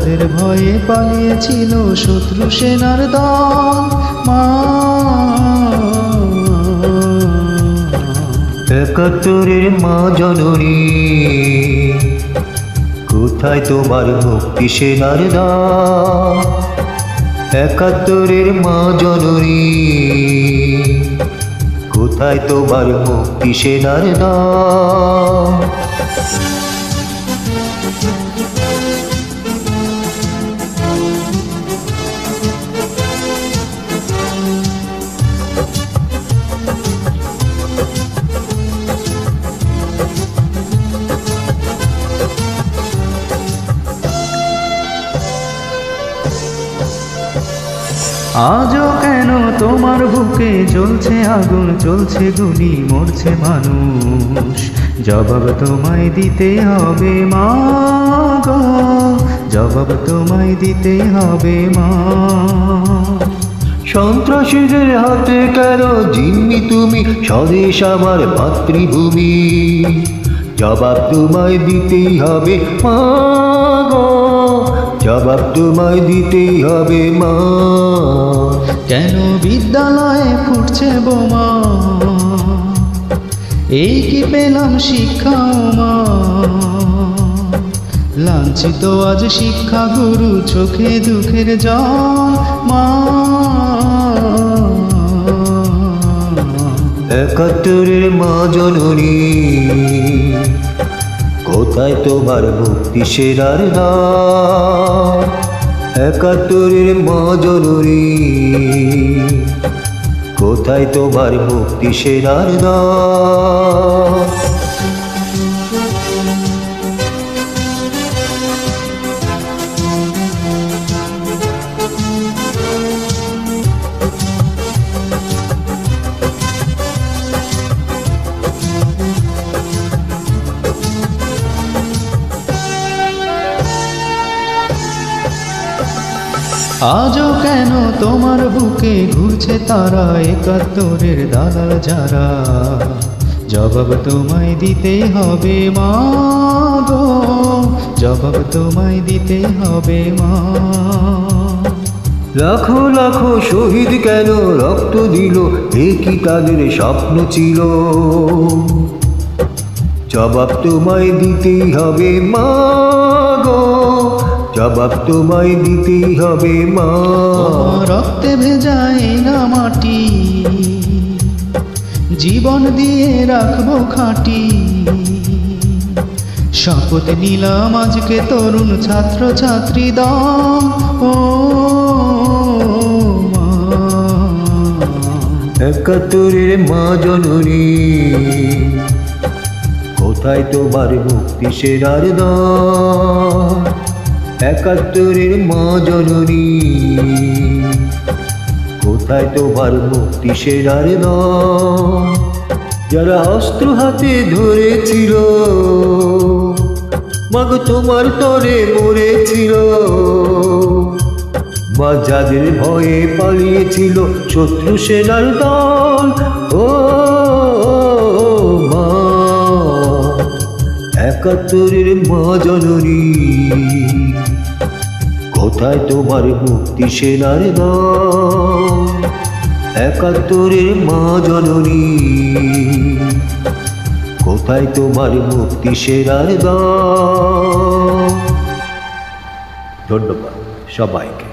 মা যাদের ভয়ে পালিয়েছিল শত্রু সেনার দল। মা। একাত্তরের মা জননী, কোথায় তোমার মুক্তি সেনার দান একাত্তরের মা জননী, কোথায় তোমার মুক্তি সেনার দান আজও কেন তোমার বুকে জ্বলছে আগুন? চলছে গুলি মরছে মানুষ। জবাব তোমায় দিতে হবে মা গো। জবাব তোমায় দিতে হবে মা। সন্ত্রাসীদের হাতে কেন জিম্মি তুমি? স্বদেশ আমার মাতৃভূমি। জবাব তোমায় দিতেই হবে মা গো। জবাব তোমায় দিতেই হবে মা। কেন বিদ্যালয়ে ফুটছে বোমা? এই কি পেলাম শিক্ষা মা? লাঞ্ছিত আজ শিক্ষা গুরু চোখে দুঃখের জল মা। একাত্তরের মা জননী কোথায় তোমার ভক্তি সেরার দান একাত্তরের মা জননী কোথায় তোমার ভক্তি সেরার দান আজও কেন তোমার বুকে ঘুরছে তারা একাত্তরের দালাল যারা? জবাব তোমায় দিতে হবে মা গো। জবাব তোমায় দিতে হবে মা। লাখো লাখো শহীদ কেন রক্ত দিল? এ কি তাদের স্বপ্ন ছিল? জবাব তোমায় দিতেই হবে মা গো। জবাব তোমায় দিতেই হবে মা। রক্তে ভেজাই না মাটি জীবন দিয়ে রাখব খাঁটি। শপথ নিলাম আজকে তরুণ ছাত্র ছাত্রী দম ও মা। একাত্তরের মা জননী কোথায় তোমার মুক্তি সেরার দান একাত্তরের মা জননী। কোথায় তোমার মুক্তি সেরার যারা অস্ত্র হাতে ধরেছিল, মাগ তোমার তরে মরেছিল। মা যাদের ভয়ে পালিয়েছিল শত্রু সেনার দল। একাত্তরের মা জননী। কোথায় তোমার মুক্তি সেনার একাত্তরের মা জননী। কোথায় তোমার মুক্তি দল ধন্যবাদ সবাইকে।